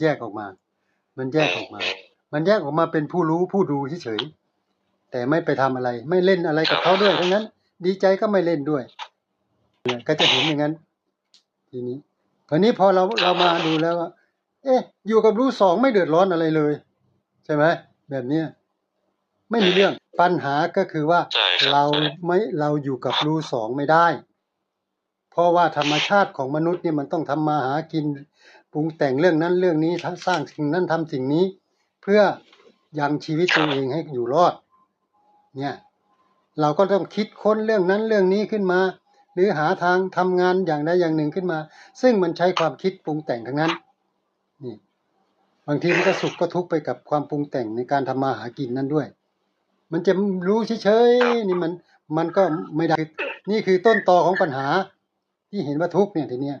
แยกออกมา มันแยกออกมา มันแยกออกมาเป็นผู้รู้ผู้ดูเฉยๆแต่ไม่ไปทำอะไร ไม่เล่นอะไรกับเขาด้วยทั้งนั้น ดีใจก็ไม่เล่นด้วยเนี่ยก็จะเห็นอย่างนั้น ทีนี้คราวนี้พอเราเรามาดูแล้วว่าเอ๊ะ อยู่กับรู้สองไม่เดือดร้อนอะไรเลย ใช่ไหมแบบเนี้ยไม่มีเรื่องปัญหาก็คือว่าใช่ครับเราใช่ไม่เราอยู่กับรู้สองไม่ได้ เพราะว่าธรรมชาติของมนุษย์เนี่ยมันต้องทำมาหากิน ปรุงแต่งเรื่องนั้นเรื่องนี้สร้างสิ่งนั้นทำสิ่งนี้ เพื่อยังชีวิตตัวเองให้อยู่รอด เนี่ยเราก็ต้องคิดค้นเรื่องนั้นเรื่องนี้ขึ้นมา หรือหาทางทำงานอย่างใดอย่างหนึ่งขึ้นมา ซึ่งมันใช้ความคิดปรุงแต่งทั้งนั้นนี่บางทีมันก็สุขก็ทุกข์ไปกับความปรุงแต่งในการทำมาหากินนั้นด้วย มันจะรู้เฉยๆนี่มันมันก็ไม่ได้นี่คือต้นตอของปัญหาที่เห็นว่าทุกข์เนี่ยทีเนี้ย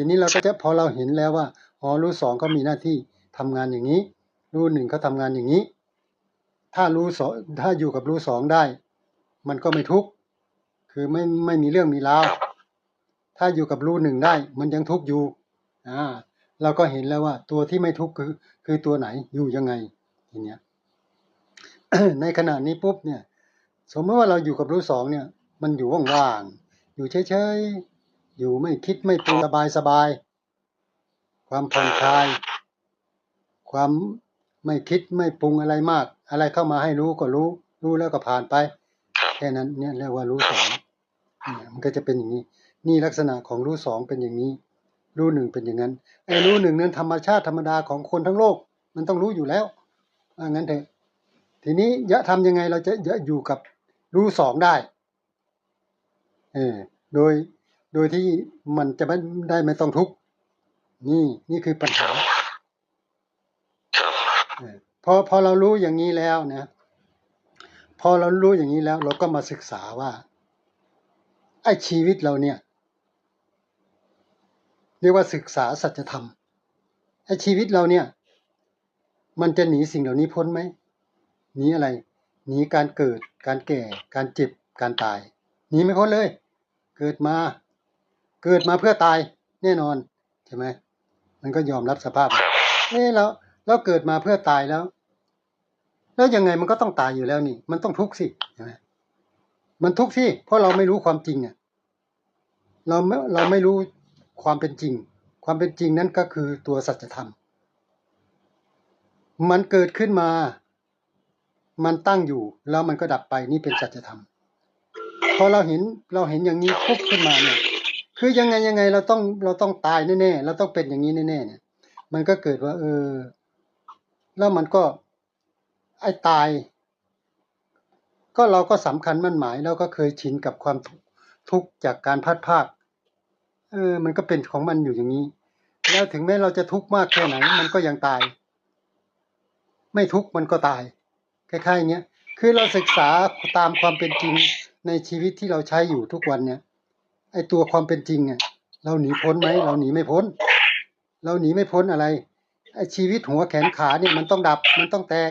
ทีนี้เราก็จะพอเราเห็นแล้วว่าอ๋อรู้สองก็มีหน้าที่ทำงานอย่างนี้ รู้หนึ่งเขาทำงานอย่างนี้ ถ้ารู้สองถ้าอยู่กับรู้สองได้ มันก็ไม่ทุกข์คือไม่ไม่มีเรื่องมีราวถ้าอยู่กับรู้หนึ่งได้ มันยังทุกข์อยู่อ่าเราก็เห็นแล้วว่า ตัวที่ไม่ทุกข์คือ คือตัวไหนอยู่ยังไงทีเนี้ยในขณะนี้ปุ๊บเนี่ย สมมติว่าเราอยู่กับรู้สองเนี่ย มันอยู่ว่างๆอยู่เฉยๆ อยู่ไม่คิดไม่ปรุงสบายสบาย ความผ่อนคลาย ความไม่คิดไม่ปรุงอะไรมาก อะไรเข้ามาให้รู้ก็รู้ รู้แล้วก็ผ่านไป แค่นั้นเนี่ยเรียกว่ารู้สองมันก็จะเป็นอย่างนี้ นี่ลักษณะของรู้สองเป็นอย่างนี้ รู้หนึ่งเป็นอย่างนั้นไอ้รู้หนึ่งนั้นธรรมชาติธรรมดาของคนทั้งโลก มันต้องรู้อยู่แล้วว่างั้นเถอะ ทีนี้จะทำยังไงเราจะจะอยู่กับรู้สองได้ เออโดย โดยที่มันจะไม่ได้ไม่ต้องทุกข์นี่นี่คือปัญหาครับเออพอพอเรารู้อย่างนี้แล้วนะพอเรารู้อย่างนี้แล้ว เราก็มาศึกษาว่าไอ้ชีวิตเราเนี่ย เรียกว่าศึกษาสัจธรรมไอ้ชีวิตเราเนี่ย มันจะหนีสิ่งเหล่านี้พ้นไหมหนีอะไรหนีการเกิด การแก่ การเจ็บ การตายหนีไม่พ้นเลย เกิดมา เกิดมาเพื่อตายแน่นอนใช่ไหมมันก็ยอมรับสภาพเอ๊ะแล้วเราเกิดมาเพื่อตายแล้ว แล้วยังไงมันก็ต้องตายอยู่แล้วนี่ มันต้องทุกข์สิใช่ไหมมันทุกข์สิเพราะเราไม่รู้ความจริงอะเราไม่เราไม่รู้ความเป็นจริง ความเป็นจริงนั้นก็คือตัวสัจธรรม มันเกิดขึ้นมา มันตั้งอยู่ แล้วมันก็ดับไปนี่เป็นสัจธรรมพอเราเห็นเราเห็นอย่างนี้ปุ๊บขึ้นมาเนี่ย คือยังไงยังไงเราต้องเราต้องตายแน่ๆเราต้องเป็นอย่างนี้แน่ๆเนี่ย มันก็เกิดว่า เออ แล้วมันก็ไอ้ตาย ก็เราก็สำคัญมั่นหมายแล้วก็เคยชินกับความทุกข์จากการพัดภาค เออ มันก็เป็นของมันอยู่อย่างนี้ แล้วถึงแม้เราจะทุกข์มากแค่ไหน มันก็ยังตาย ไม่ทุกข์มันก็ตายคล้ายๆอย่างเงี้ยคือเราศึกษาตามความเป็นจริงในชีวิตที่เราใช้อยู่ทุกวันเนี่ย อ้ตัวความเป็นจริงเนี่ยเราหนีพ้นไหมเราหนีไม่พ้น เราหนีไม่พ้นอะไรไอ้ชีวิตหัวแขนขาเนี่ยมันต้องดับ มันต้องแตก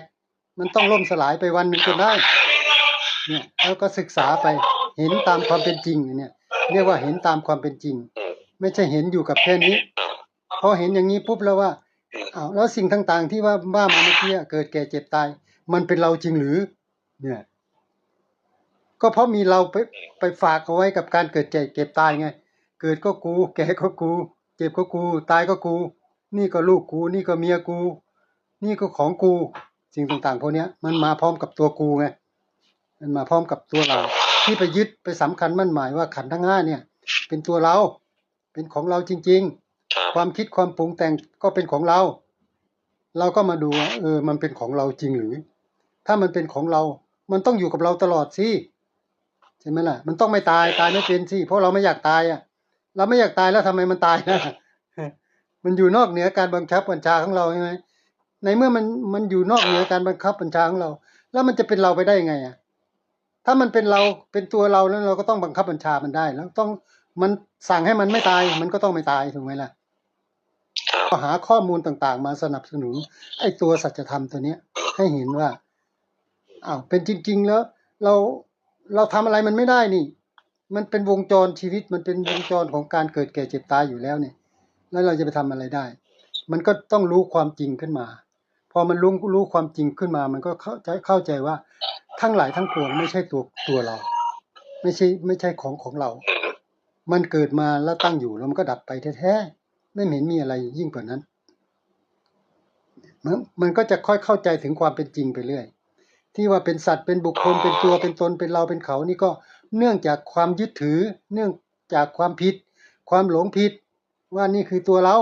มันต้องล่มสลายไปวันหนึ่งจนได้ เนี่ยแล้วก็ศึกษาไปเห็นตามความเป็นจริงเนี่ย เรียกว่าเห็นตามความเป็นจริง ไม่ใช่เห็นอยู่กับแค่นี้พอเห็นอย่างนี้ปุ๊บแล้วว่าอ้าวแล้วสิ่งต่างๆ ที่ว่าว่ามาเมื่อกี้เกิดแก่เจ็บตาย มันเป็นเราจริงหรือ เนี่ย ก็เพราะมีเราไปไปฝากเอาไว้กับการเกิดเจ็บเก็บตายไง เกิดก็กู แก่ก็กู เจ็บก็กู ตายก็กู นี่ก็ลูกกู นี่ก็เมียกู นี่ก็ของกู สิ่งต่างๆพวกเนี้ยมันมาพร้อมกับตัวกูไง มันมาพร้อมกับตัวเรา ที่ไปยึดไปสำคัญมั่นหมายว่าขันธ์ทั้งห้าเนี่ย เป็นตัวเรา เป็นของเราจริงๆครับความคิดความปรุงแต่งก็เป็นของเรา เราก็มาดูว่าเออ มันเป็นของเราจริงหรือ ถ้ามันเป็นของเรา มันต้องอยู่กับเราตลอดสิใช่ไหมล่ะ มันต้องไม่ตายตายไม่เป็นสิเพราะเราไม่อยากตายอะ เราไม่อยากตายแล้วทำไมมันตายนะมันอยู่นอกเหนือการบังคับบัญชาของเราใช่ไหมในเมื่อมันมันอยู่นอกเหนือการบังคับบัญชาของเรา แล้วมันจะเป็นเราไปได้ยังไงอะ ถ้ามันเป็นเราเป็นตัวเราแล้วเราก็ต้องบังคับบัญชามันได้ แล้วต้องมันสั่งให้มันไม่ตาย มันก็ต้องไม่ตายถูกไหมล่ะครับก็หาข้อมูลต่างๆ มาสนับสนุนไอ้ตัวสัจธรรมตัวเนี้ย ให้เห็นว่าอ้าวเป็นจริง ๆ แล้วเรา เราทำอะไรมันไม่ได้นี่ มันเป็นวงจรชีวิตมันเป็นวงจรของการเกิดแก่เจ็บตายอยู่แล้วเนี่ย แล้วเราจะไปทำอะไรได้ มันก็ต้องรู้ความจริงขึ้นมา พอมันรู้รู้ความจริงขึ้นมา มันก็เข้าใจเข้าใจว่าทั้งหลายทั้งปวงไม่ใช่ตัวตัวเรา ไม่ใช่ไม่ใช่ของของเรา มันเกิดมาแล้วตั้งอยู่แล้วมันก็ดับไปแท้ๆไม่เห็นมีอะไรยิ่งกว่านั้นมันก็จะค่อยเข้าใจถึงความเป็นจริงไปเรื่อย ที่ว่าเป็นสัตว์เป็นบุคคลเป็นตัวเป็นตนเป็นเราเป็นเขานี่ก็เนื่องจากความยึดถือ เนื่องจากความผิด ความหลงผิด ว่านี่คือตัวเรา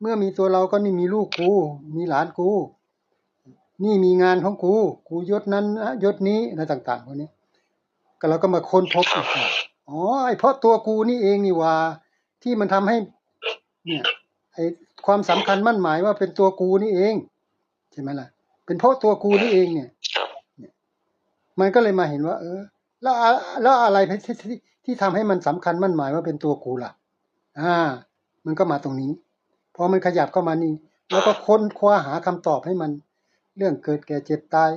เมื่อมีตัวเราก็นี่มีลูกกู มีหลานกู นี่มีงานของกู กูยศนั้นนะยศนี้อะไรต่างๆพวกนี้ก็เราก็มาค้นพบอีกว่าอ๋อไอเพราะตัวกูนี่เองนี่ว่าที่มันทำให้เนี่ยไอความสำคัญมั่นหมายว่าเป็นตัวกูนี่เองใช่ไหมล่ะ เป็นเพราะตัวกูนี่เองเนี่ยครับ มันก็เลยมาเห็นว่า เออ แล้วอะแล้วอะไรที่ที่ที่ทำให้มันสำคัญมั่นหมายว่าเป็นตัวกูล่ะ อ่า มันก็มาตรงนี้พอมันขยับเข้ามานี่ แล้วก็ค้นคว้าหาคำตอบให้มัน เรื่องเกิดแก่เจ็บตาย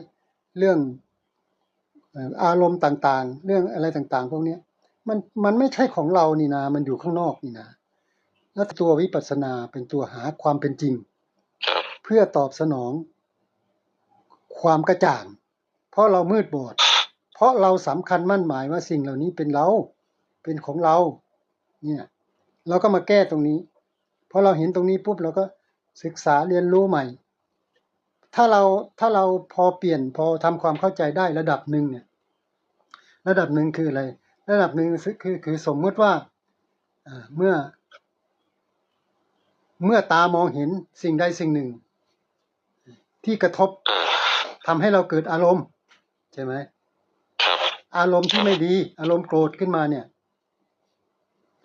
เรื่องเอ่ออารมณ์ต่างๆ เรื่องอะไรต่างๆ พวกเนี้ยมันมันไม่ใช่ของเรานี่นะ มันอยู่ข้างนอกนี่นะ แล้วตัววิปัสสนาเป็นตัวหาความเป็นจริงครับเพื่อตอบสนอง ความกระจ่างเพ ราะเรามืดบอด เพราะเราสำคัญมั่นหมายว่าสิ่งเหล่านี้เป็นเรา เป็นของเรา เนี่ย เราก็มาแก้ตรงนี้พอเราเห็นตรงนี้ปุ๊บเราก็ศึกษาเรียนรู้ใหม่ ถ้าเราถ้าเราพอเปลี่ยนพอทำความเข้าใจได้ระดับหนึ่งเนี่ย ระดับหนึ่งคืออะไร ระดับหนึ่งคือคือสมมุติว่าเมื่อ เมื่อตามองเห็นสิ่งใดสิ่งหนึ่ง ที่กระทบอ่าทำให้เราเกิดอารมณ์ ช่ไหมครับอารมณ์ที่ไม่ดี อารมณ์โกรธขึ้นมาเนี่ย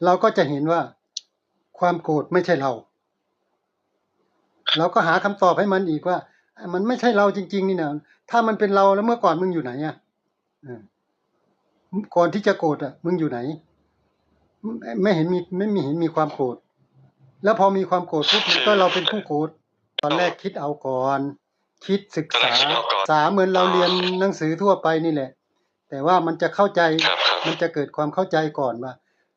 เราก็จะเห็นว่าความโกรธไม่ใช่เรา เราก็หาคำตอบให้มันอีกว่า มันไม่ใช่เราจริง ๆ นี่นะถ้ามันเป็นเราแล้วเมื่อก่อนมึงอยู่ไหนอะเออก่อนที่จะโกรธอะ มึงอยู่ไหนไม่ไม่เห็นมีไม่มีเห็นมีความโกรธแล้วพอมีความโกรธปุ๊บมันก็เราเป็นผู้โกรธตอนแรกคิดเอาก่อน คิดศึกษาศึกษาเหมือนเราเรียนหนังสือทั่วไปนี่แหละ แต่ว่ามันจะเข้าใจครับครับมันจะเกิดความเข้าใจก่อนว่า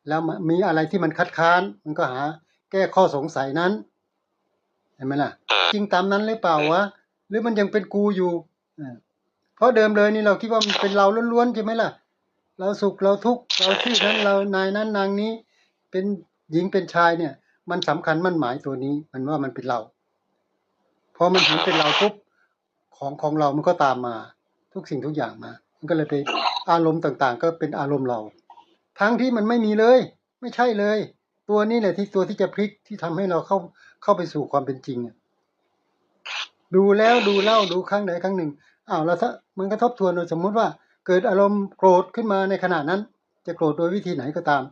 แล้วมันมีอะไรที่มันคัดค้าน มันก็หา แก้ข้อสงสัยนั้นเห็นไหมล่ะอ่าจริงตามนั้นหรือเปล่าวะหรือมันยังเป็นกูอยู่อ่าเพราะเดิมเลยนี่เราคิดว่ามันเป็นเราล้วนๆใช่ไหมล่ะ เราสุขเราทุกข์เราชื่อนั้นเรานายนั้นนางนี้ เป็นหญิงเป็นชายเนี่ย มันสำคัญมั่นหมายตัวนี้ มันว่ามันเป็นเราพอมันเห็นเป็นเราปุ๊บ ของของเรามันก็ตามมา ทุกสิ่งทุกอย่างมา มันก็เลยไปอารมณ์ต่างๆ ก็เป็นอารมณ์เรา ทั้งที่มันไม่มีเลย ไม่ใช่เลย ตัวนี้แหละที่ตัวที่จะพลิกที่ทำให้เราเข้าเข้าไปสู่ความเป็นจริงดูแล้วดูเล่าดูครั้งใดครั้งหนึ่งอ้าวแล้วถ้ามันก็ทบทวนโดยสมมุติว่า เกิดอารมณ์โกรธขึ้นมาในขณะนั้น จะโกรธโดยวิธีไหนก็ตาม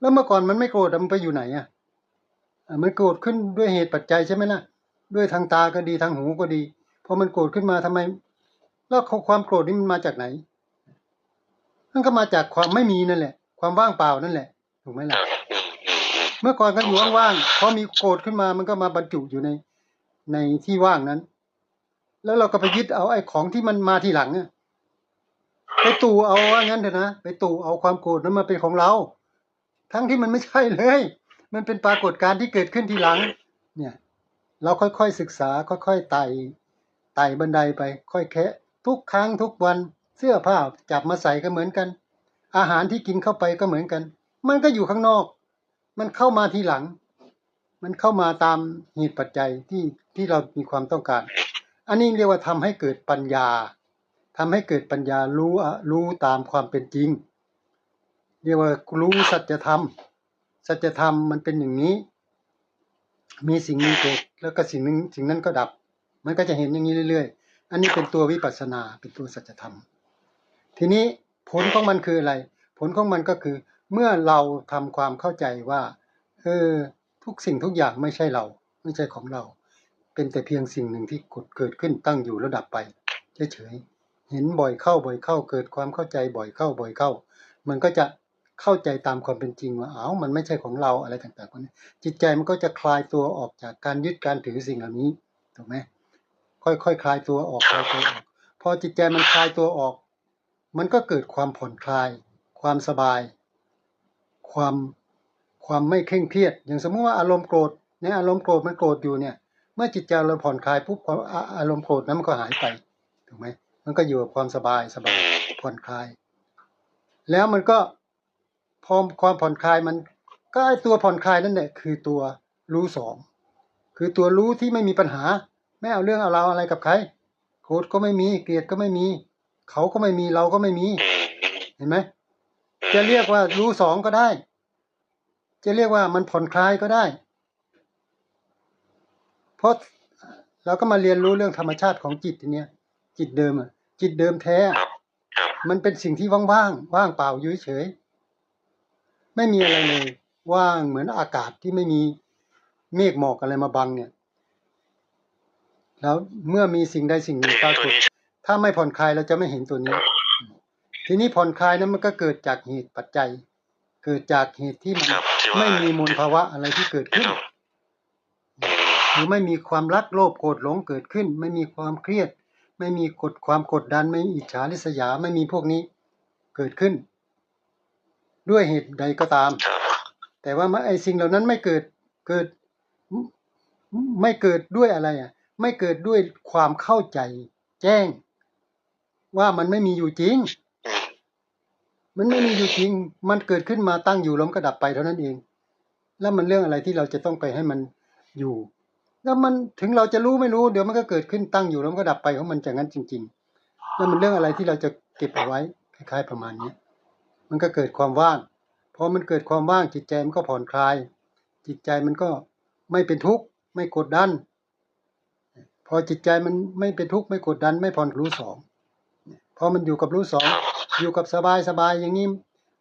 แล้วเมื่อก่อนมันไม่โกรธมันไปอยู่ไหนอะอะมันโกรธขึ้นด้วยเหตุปัจจัยใช่ไหมล่ะ ด้วยทางตาก็ดีทางหูก็ดี พอมันโกรธขึ้นมาทำไม แล้วความโกรธนี่มันมาจากไหนมันก็มาจากความไม่มีนั่นแหละ ความว่างเปล่านั่นแหละ ถูกไหมล่ะเมื่อก่อนก็อยู่ว่างๆพอมีโกรธขึ้นมามันก็มาบรรจุอยู่ในในที่ว่างนั้น แล้วเราก็ไปยึดเอาไอ้ของที่มันมาทีหลังอะไปตู่เอาว่างั้นเถอะนะไปตู่เอาความโกรธนั้นมาเป็นของเรา ทั้งที่มันไม่ใช่เลย มันเป็นปรากฏการณ์ที่เกิดขึ้นทีหลัง เนี่ย เราค่อยๆศึกษาค่อยๆไต่ ต่บันไดไป ค่อยแคะทุกครั้งทุกวันเสื้อผ้าจับมาใส่ก็เหมือนกัน อาหารที่กินเข้าไปก็เหมือนกัน มันก็อยู่ข้างนอก มันเข้ามาทีหลัง มันเข้ามาตามเหตุปัจจัยที่ที่เรามีความต้องการ อันนี้เรียกว่าทำให้เกิดปัญญาทำให้เกิดปัญญารู้รู้ตามความเป็นจริง เรียกว่ารู้สัจธรรมสัจธรรมมันเป็นอย่างนี้ มีสิ่งหนึ่งเกิดแล้วก็สิ่งหนึ่งสิ่งนั้นก็ดับ มันก็จะเห็นอย่างนี้เรื่อยๆ อันนี้เป็นตัววิปัสสนาเป็นตัวสัจธรรม ทีนี้ผลของมันคืออะไร ผลของมันก็คือ เมื่อเราทำความเข้าใจว่าเออทุกสิ่งทุกอย่างไม่ใช่เรา ไม่ใช่ของเรา เป็นแต่เพียงสิ่งหนึ่งที่กดเกิดขึ้นตั้งอยู่แล้วดับไปเฉยๆเห็นบ่อยเข้าบ่อยเข้าเกิดความเข้าใจบ่อยเข้าบ่อยเข้า มันก็จะเข้าใจตามความเป็นจริงว่าอ้าวมันไม่ใช่ของเราอะไรต่างๆพวกนี้จิตใจมันก็จะคลายตัวออกจากการยึดการถือสิ่งเหล่านี้ถูกไหม ค่อยๆคคลายตัวออกคลายตัวออกพอจิตใจมันคลายตัวออก มันก็เกิดความผ่อนคลาย ความสบาย ความความไม่เคร่งเครียด อย่างสมมติว่าอารมณ์โกรธเนี่ยอารมณ์โกรธมันโกรธอยู่เนี่ย เมื่อจิตใจเราผ่อนคลายปุ๊บความอ่าอารมณ์โกรธนั้นมันก็หายไปถูกไหมมันก็อยู่กับความสบายสบายผ่อนคลาย แล้วมันก็พอความผ่อนคลายมันก็ไอตัวผ่อนคลายนั่นแหละคือตัวรู้สองคือตัวรู้ที่ไม่มีปัญหา ไม่เอาเรื่องเอาราวอะไรกับใครโกรธก็ไม่มี เกลียดก็ไม่มี เขาก็ไม่มีเราก็ไม่มีอืมอืมเห็นไหมจะเรียกว่ารู้สองก็ได้ จะเรียกว่ามันผ่อนคลายก็ได้ เพราะเราก็มาเรียนรู้เรื่องธรรมชาติของจิตทีเนี้ยจิตเดิมอะจิตเดิมแท้อะครับครับมันเป็นสิ่งที่ว่างๆว่างเปล่าอยู่เฉยๆไม่มีอะไรเลย ว่างเหมือนอากาศที่ไม่มีเมฆหมอกอะไรมาบังเนี่ย แล้วเมื่อมีสิ่งใดสิ่งหนึ่งปรากฏถ้าไม่ผ่อนคลายเราจะไม่เห็นตัวนี้ ทีนี้ผ่อนคลายนั้นมันก็เกิดจากเหตุปัจจัย เกิดจากเหตุที่มันครับที่ว่าไม่มีมลภาวะอะไรที่เกิดขึ้นครับอืมหรือไม่มีความรักโลภโกรธหลงเกิดขึ้น ไม่มีความเครียด ไม่มีกดความกดดัน ไม่มีอิจฉาริษยาไม่มีพวกนี้เกิดขึ้น ด้วยเหตุใดก็ตามครับแต่ว่าไอ้สิ่งเหล่านั้นไม่เกิดเกิด ไม่เกิดด้วยอะไรอะ ไม่เกิดด้วยความเข้าใจ แจ้ง ว่ามันไม่มีอยู่จริง มันไม่มีอยู่จริง มันเกิดขึ้นมาตั้งอยู่แล้วมันก็ดับไปเท่านั้นเอง แล้วมันเรื่องอะไรที่เราจะต้องไปให้มันอยู่ แล้วมันถึงเราจะรู้ไม่รู้เดี๋ยวมันก็เกิดขึ้นตั้งอยู่แล้วมันก็ดับไปของมันจากนั้นจริง ๆ แล้วมันเรื่องอะไรที่เราจะเก็บเอาไว้คล้ายๆประมาณนี้มันก็เกิดความว่างพอมันเกิดความว่างจิตใจมันก็ผ่อนคลาย จิตใจมันก็ไม่เป็นทุกข์ไม่กดดัน พอจิตใจมันไม่เป็นทุกข์ไม่กดดันไม่ผ่อนรู้สองพอมันอยู่กับรู้สองอยู่กับสบายสบายอย่างนี้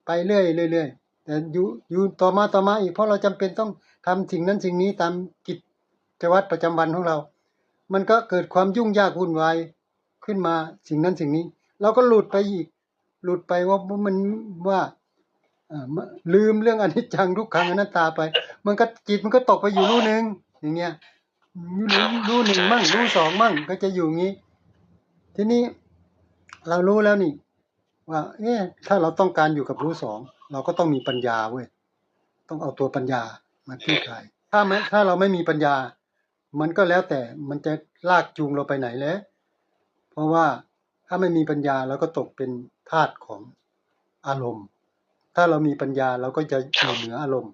ไปเรื่อยเรื่อยๆแต่อยู่อยู่ต่อมาต่อมาอีกเพราะเราจำเป็นต้องทำสิ่งนั้นสิ่งนี้ตามกิจวัตรประจำวันของเรา มันก็เกิดความยุ่งยากวุ่นวายขึ้นมาสิ่งนั้นสิ่งนี้ เราก็หลุดไปอีก หลุดไปว่ามันว่าลืมเรื่องอนิจจังทุกขังอนัตตาไป มันก็จิตมันก็ตกไปอยู่รู้หนึ่งอย่างเงี้ย รู้รู้หนึ่งมั่งรู้สองมั่งก็จะอยู่อย่างนี้ ทีนี้เรารู้แล้วนี่ ว่าเอ๊ะถ้าเราต้องการอยู่กับรู้สองเราก็ต้องมีปัญญาเว้ยต้องเอาตัวปัญญามาคลี่คลายถ้าไม่ถ้าเราไม่มีปัญญา มันก็แล้วแต่มันจะลากจูงเราไปไหนแล้ว เพราะว่าถ้าไม่มีปัญญาเราก็ตกเป็นทาสของอารมณ์ ถ้าเรามีปัญญาเราก็จะอยู่เหนืออารมณ์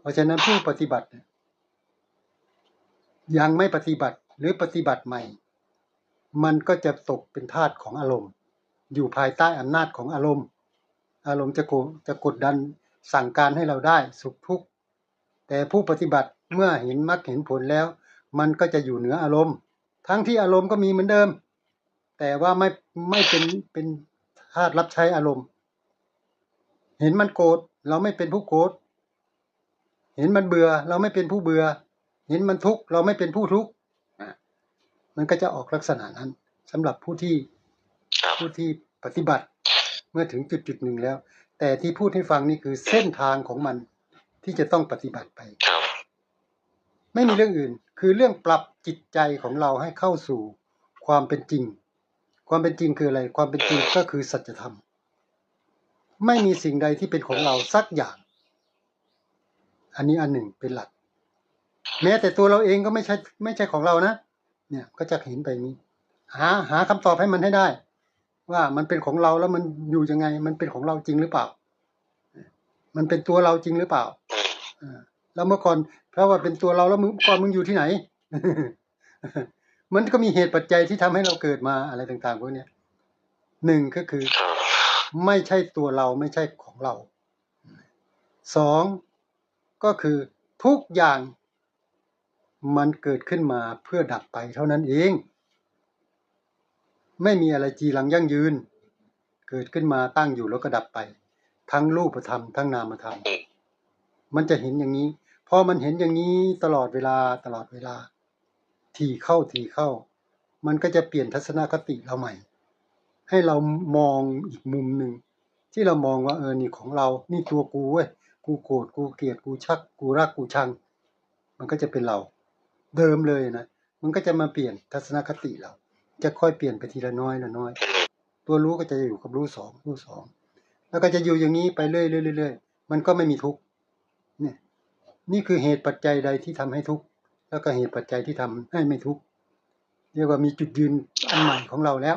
เพราะฉะนั้นผู้ปฏิบัติเนี่ย ยังไม่ปฏิบัติหรือปฏิบัติใหม่ มันก็จะตกเป็นทาสของอารมณ์ อยู่ภายใต้อำนาจของอารมณ์ อารมณ์จะโกจะกดดันสั่งการให้เราได้สุขทุกข์แต่ผู้ปฏิบัติเมื่อเห็นมรรคเห็นผลแล้ว มันก็จะอยู่เหนืออารมณ์ ทั้งที่อารมณ์ก็มีเหมือนเดิม แต่ว่าไม่ไม่เป็นเป็นทาสรับใช้อารมณ์ เห็นมันโกรธเราไม่เป็นผู้โกรธเห็นมันเบื่อเราไม่เป็นผู้เบื่อ เห็นมันทุกข์เราไม่เป็นผู้ทุกข์อะมันก็จะออกลักษณะนั้นสำหรับผู้ที่ครับผู้ที่ปฏิบัติเมื่อถึงจุดจุดหนึ่งแล้ว แต่ที่พูดให้ฟังนี่คือเส้นทางของมันที่จะต้องปฏิบัติไปครับไม่มีเรื่องอื่น คือเรื่องปรับจิตใจของเราให้เข้าสู่ความเป็นจริง ความเป็นจริงคืออะไร ความเป็นจริงก็คือสัจธรรม ไม่มีสิ่งใดที่เป็นของเราสักอย่าง อันนี้อันหนึ่งเป็นหลัก แม้แต่ตัวเราเองก็ไม่ใช่ไม่ใช่ของเรานะ เนี่ยก็จะเห็นไปนี้ หาหาคำตอบให้มันให้ได้ ว่ามันเป็นของเราแล้วมันอยู่ยังไง มันเป็นของเราจริงหรือเปล่า มันเป็นตัวเราจริงหรือเปล่าแล้วเมื่อก่อนเพราะว่าเป็นตัวเราแล้วมึงก่อนมึงอยู่ที่ไหน มันก็มีเหตุปัจจัยที่ทำให้เราเกิดมาอะไรต่างๆพวกนี้ยหนึ่งก็คือ ไม่ใช่ตัวเราไม่ใช่ของเราสองก็คือทุกอย่าง มันเกิดขึ้นมาเพื่อดับไปเท่านั้นเอง ไม่มีอะไรจีรังยั่งยืน เกิดขึ้นมาตั้งอยู่แล้วก็ดับไป ทั้งรูปธรรมทั้งนามธรรม มันจะเห็นอย่างนี้พอมันเห็นอย่างนี้ตลอดเวลาตลอดเวลา ทีเข้าทีเข้า มันก็จะเปลี่ยนทัศนคติเราใหม่ ให้เรามองอีกมุมหนึ่งที่เรามองว่าเออนี่ของเรา นี่ตัวกูเว้ย กูโกรธ กูเกลียด กูชัก กูรัก กูชัง มันก็จะเป็นเรา เดิมเลยนะมันก็จะมาเปลี่ยนทัศนคติเราจะค่อยเปลี่ยนไปทีละน้อยละน้อย ตัวรู้ก็จะอยู่กับรู้สองรู้สองแล้วก็จะอยู่อย่างนี้ไปเรื่อยเรื่อยเรื่อยๆมันก็ไม่มีทุกข์เนี่ยนี่คือเหตุปัจจัยใดที่ทำให้ทุกข์แล้วก็เหตุปัจจัยที่ทำให้ไม่ทุกข์เรียกว่ามีจุดยืนอันใหม่ของเราแล้ว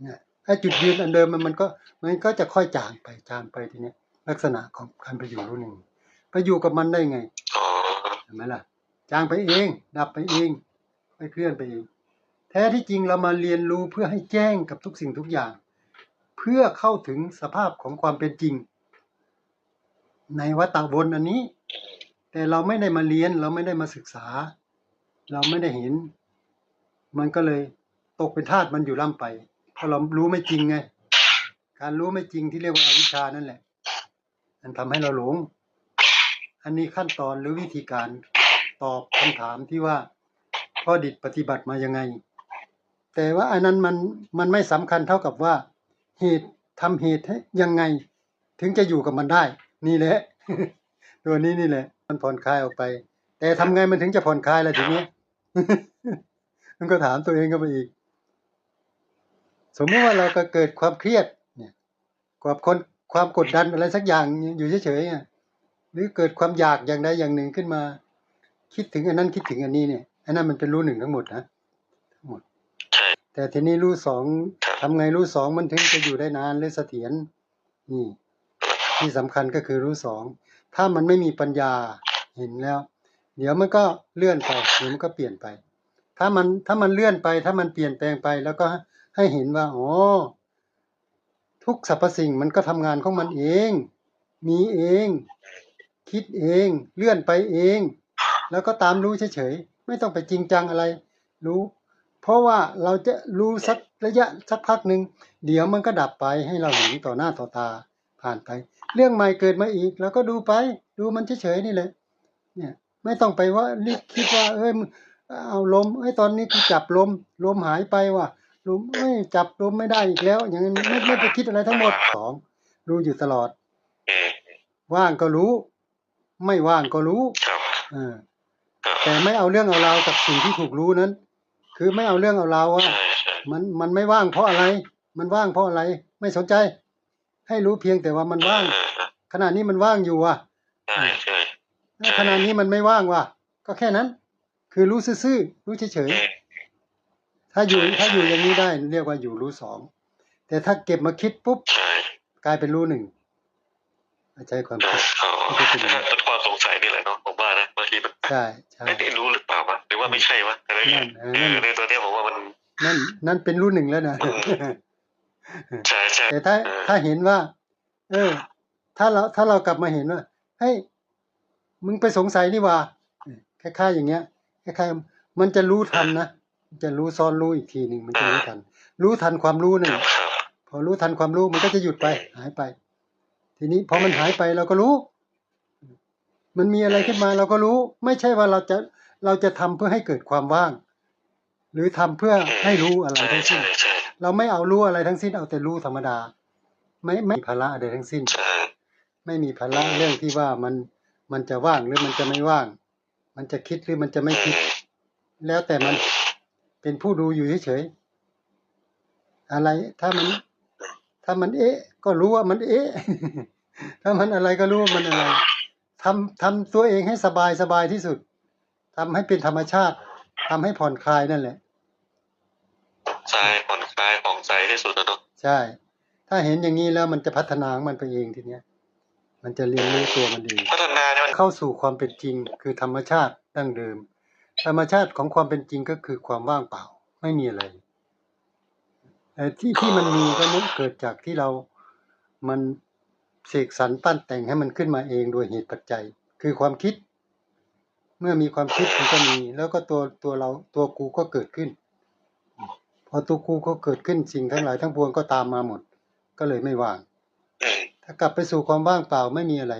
เนี่ยถ้าจุดยืนอันเดิมมันมันก็มันก็จะค่อยจางไปจางไปทีเนี้ยลักษณะของการไปอยู่รู้หนึ่งไปอยู่กับมันได้ไงอ๋อเห็นไหมล่ะ จางไปเอง ดับไปเองไม่เคลื่อนไปเอง แท้ที่จริงเรามาเรียนรู้เพื่อให้แจ้งกับทุกสิ่งทุกอย่าง เพื่อเข้าถึงสภาพของความเป็นจริง ในวัฏวนอันนี้ แต่เราไม่ได้มาเรียนเราไม่ได้มาศึกษา เราไม่ได้เห็น มันก็เลยตกเป็นทาสมันอยู่ล่ำไปเพราะเรารู้ไม่จริงไง การรู้ไม่จริงที่เรียกว่าอวิชชานั่นแหละ มันทำให้เราหลง อันนี้ขั้นตอนหรือวิธีการ ตอบคำถามที่ว่าพ่อดิดปฏิบัติมายังไง แต่ว่าอันนั้นมันมันไม่สำคัญเท่ากับว่า เหตุทำเหตุให้ยังไง ถึงจะอยู่กับมันได้ นี่แหละ ตัวนี้นี่แหละ มันผ่อนคลายออกไป แต่ทำไงมันถึงจะผ่อนคลายล่ะทีนี้มันก็ถามตัวเองก็ไปอีก สมมติว่าเราก็เกิดความเครียด เนี่ยความคนความกดดันอะไรสักอย่างอยู่เฉยๆอะหรือเกิดความอยากอย่างใดอย่างหนึ่งขึ้นมา คิดถึงอันนั้นคิดถึงอันนี้เนี่ยอันนั้นมันเป็นรู้หนึ่งทั้งหมดนะทั้งหมดใช่แต่ทีนี้รู้สองครับทำไงรู้สองมันถึงจะอยู่ได้นานหรือเสถียรนี่ที่สำคัญก็คือรู้สองถ้ามันไม่มีปัญญาเห็นแล้ว เดี๋ยวมันก็เลื่อนไปเดี๋ยวมันก็เปลี่ยนไป ถ้ามันถ้ามันเลื่อนไป ถ้ามันเปลี่ยนแปลงไป แล้วก็ให้เห็นว่าอ๋อทุกสรรพสิ่งมันก็ทำงานของมันเอง มีเอง คิดเอง เลื่อนไปเอง แล้วก็ตามรู้เฉยๆไม่ต้องไปจริงจังอะไร รู้ เพราะว่าเราจะรู้สักระยะสักพักหนึ่งเดี๋ยวมันก็ดับไปให้เราเห็นต่อหน้าต่อตาผ่านไป เรื่องใหม่เกิดมาอีกเราก็ดูไป ดูมันเฉยๆนี่แหละเนี่ยไม่ต้องไปว่ารีบคิดว่าเอ้ยมึงเอาลมเอ้ยตอนนี้กูจับลมลมหายไปว่ะลมเอ้ยจับลมไม่ได้อีกแล้ว อย่างนั้นไม่ไม่ไปคิดอะไรทั้งหมดสองรู้อยู่ตลอดอืมว่างก็รู้ ไม่ว่างก็รู้ครับเออครับ แต่ไม่เอาเรื่องเอาราวกับสิ่งที่ถูกรู้นั้น คือไม่เอาเรื่องเอาราวว่าใช่ใช่มันมันไม่ว่างเพราะอะไร มันว่างเพราะอะไร ไม่สนใจ ให้รู้เพียงแต่ว่ามันว่างเออขณะนี้มันว่างอยู่ว่ะใช่ใช่ถ้าขณะนี้มันไม่ว่างว่ะ ก็แค่นั้น คือรู้ซื่อๆรู้เฉยอืมๆถ้าอยู่ถ้าอยู่อย่างนี้ได้ เรียกว่าอยู่รู้สองแต่ถ้าเก็บมาคิดปุ๊บใช่กลายเป็นรู้หนึ่งใช้ความคิดอ๋อต้นความสงสัยนี่แหละเนาะ ทีมันใช่ใช่ไม่ได้รู้หรือเปล่าวะหรือว่าไม่ใช่วะอะไรเงี้ยนั่นเออนั่นเออในตัวเนี้ยผมว่ามันนั่นนั่นเป็นรู้หนึ่งแล้วนะใช่ใช่แต่ถ้าเออถ้าเห็นว่า เออ ถ้าเราถ้าเรากลับมาเห็นว่าเฮ้ยมึงไปสงสัยนี่หว่าคล้ายๆอย่างเงี้ยคล้ายๆมันจะรู้ทันนะมันจะรู้ซ้อนรู้อีกทีหนึ่งมันจะรู้ทัน รู้ทันความรู้นั่นคแหรับละครับพอรู้ทันความรู้มันก็จะหยุดไป หายไป ทีนี้พอมันหายไปเราก็รู้ มันมีอะไรขึ้นมาเราก็รู้ ไม่ใช่ว่าเราจะเราจะทำเพื่อให้เกิดความว่าง หรือทำเพื่อให้รู้อะไรใช่ทั้งสิ้นใช่ใช่เราไม่เอารู้อะไรทั้งสิ้นเอาแต่รู้ธรรมดา ไม่ไม่มีภาระอะไรทั้งสิ้นใช่ไม่มีภาระเรื่องที่ว่ามันมันจะว่างหรือมันจะไม่ว่าง มันจะคิดหรือมันจะไม่คิด แล้วแต่มันเป็นผู้ดูอยู่เฉยๆอะไรถ้ามัน ถ้ามันเอ๊ะ ก็รู้ว่ามันเอ๊ะ ถ้ามันอะไรก็รู้ว่ามันอะไร ทำทำตัวเองให้สบายสบายที่สุดทำให้เป็นธรรมชาติทำให้ผ่อนคลายนั่นแหละ ใช่ผ่อนคลายผ่องใสที่สุดนะเนาะใช่ ถ้าเห็นอย่างนี้แล้วมันจะพัฒนาของมันไปเองทีเนี้ย มันจะเรียนรู้ตัวมันเองพัฒนาเนี่ยมันเข้าสู่ความเป็นจริง คือธรรมชาติดั้งเดิม ธรรมชาติของความเป็นจริงก็คือความว่างเปล่าไม่มีอะไรแต่ที่ที่มันมีก็เนื่องเกิดจากที่เรามัน เสกสรรปั้นแต่งให้มันขึ้นมาเองโดยเหตุปัจจัย คือความคิด เมื่อมีความคิดมันก็มี แล้วก็ตัวตัวเราตัวกูก็เกิดขึ้น พอตัวกูก็เกิดขึ้นสิ่งทั้งหลายทั้งปวงก็ตามมาหมด ก็เลยไม่ว่าง ถ้ากลับไปสู่ความว่างเปล่าไม่มีอะไร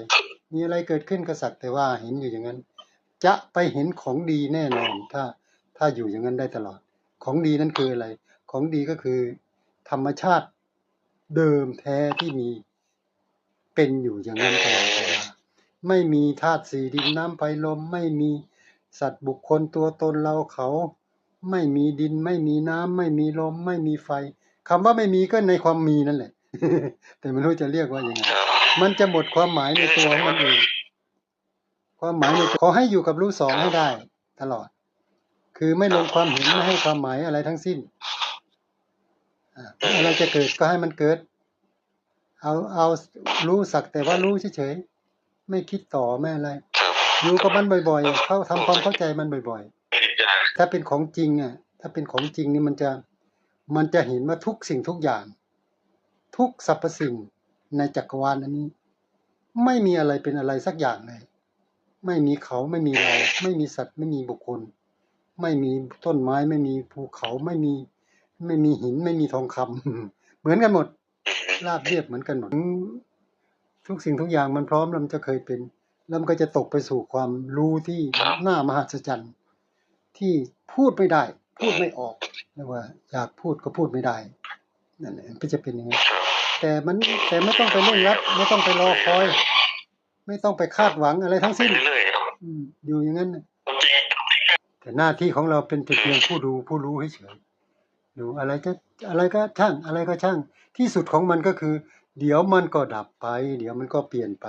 มีอะไรเกิดขึ้นก็สักแต่ว่าเห็นอยู่อย่างนั้น จะไปเห็นของดีแน่นอนถ้าถ้าอยู่อย่างนั้นได้ตลอด ของดีนั่นคืออะไร ของดีก็คือ ธรรมชาติเดิมแท้ที่มี เป็นอยู่อย่างนั้นตลอดเวลาไม่มีธาตุสี่ดินน้ำไฟลม ไม่มีสัตว์บุคคลตัวตนเราเขา ไม่มีดินไม่มีน้ำ ไม่มีลม ไม่มีไฟคำว่าไม่มีก็ในความมีนั่นแหละ แต่ไม่รู้จะเรียกว่ายังไงครับมันจะหมดความหมายในตัวของมันเองความหมายเนี่ยขอให้อยู่กับรู้สองให้ได้ ตลอด คือไม่ลงความเห็นไม่ให้ความหมายอะไรทั้งสิ้นอะไรจะเกิดก็ให้มันเกิด เอาเอารู้สักแต่ว่ารู้เฉยๆไม่คิดต่อไม่อะไรครับอยู่กับมันบ่อยๆเข้าทำความเข้าใจมันบ่อยคิดยากๆถ้าเป็นของจริงอะ ถ้าเป็นของจริงนี่มันจะมันจะเห็นว่าทุกสิ่งทุกอย่าง ทุกสรรพสิ่งในจักรวาลอันนี้ ไม่มีอะไรเป็นอะไรสักอย่างเลย ไม่มีเขาไม่มีเรา ไม่มีสัตว์ไม่มีบุคคล ไม่มีต้นไม้ไม่มีภูเขาไม่มี ไม่มีหินไม่มีทองคำเหมือนกันหมด ราบเรียบเหมือนกันหมดทุกสิ่งทุกอย่างมันพร้อมแล้วมันจะเคยเป็น แล้วมันก็จะตกไปสู่ความรู้ที่น่ามหัศจรรย์ที่พูดไม่ได้ พูดไม่ออกเรียกว่า อยากพูดก็พูดไม่ได้นั่นแหละมันก็จะเป็นอย่างนี้นครับแต่มันแต่ไม่ต้องไปเร่งรัดไม่ต้องไปรอคอย ไม่ต้องไปคาดหวังอะไรทั้งไปสิ้นเรื่อยๆครับอืมอยู่อย่างนั้นน่ะจริงแต่หน้าที่ของเราเป็นแต่เพียงผู้ดูผู้รู้เฉย ๆดูอะไรก็อะไรก็ช่าง อะไรก็ช่าง ที่สุดของมันก็คือ เดี๋ยวมันก็ดับไป เดี๋ยวมันก็เปลี่ยนไป